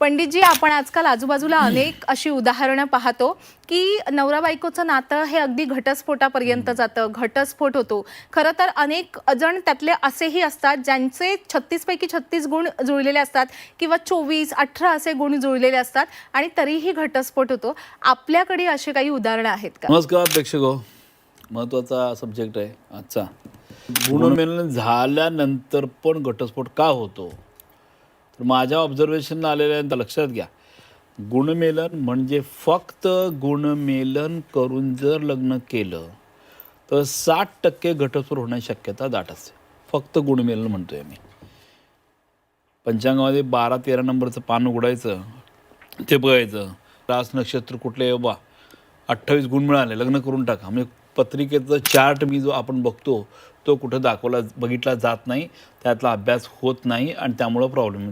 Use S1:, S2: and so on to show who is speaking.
S1: पंडितजी आपण आजकाल आजूबाजूला अनेक अशी उदाहरणं पाहतो की नवरा बायकोचं नातं हे अगदी घटस्फोटापर्यंत जातं घटस्फोट होतो. खरं तर अनेक जण त्यातले असेही असतात ज्यांचे छत्तीस पैकी छत्तीस गुण जुळलेले असतात किंवा चोवीस अठरा असे गुण जुळलेले असतात आणि तरीही घटस्फोट होतो. आपल्याकडे अशी काही उदाहरणं आहेत का?
S2: नमस्कार प्रेक्षक. हो महत्त्वाचा सब्जेक्ट आहे. आजचा गुणमेलन झाल्यानंतर पण घटस्फोट का होतो? माझ्या ऑब्झर्वेशन आलेल्या लक्षात घ्या. गुणमेलन म्हणजे फक्त गुणमेलन करून जर लग्न केलं तर साठ टक्के घटस्फोट होण्याची शक्यता दाट असते. फक्त गुणमेलन म्हणतोय मी. पंचांगामध्ये बारा तेरा नंबरचं पान उघडायचं ते बघायचं. रास नक्षत्र कुठले बा अठ्ठावीस गुण मिळाले लग्न करून टाका. म्हणजे पत्रिकेचा चार्ट मी जो आपण बघतो तो कुठं दाखवला बघितला जात नाही त्यातला अभ्यास होत नाही आणि त्यामुळं प्रॉब्लेम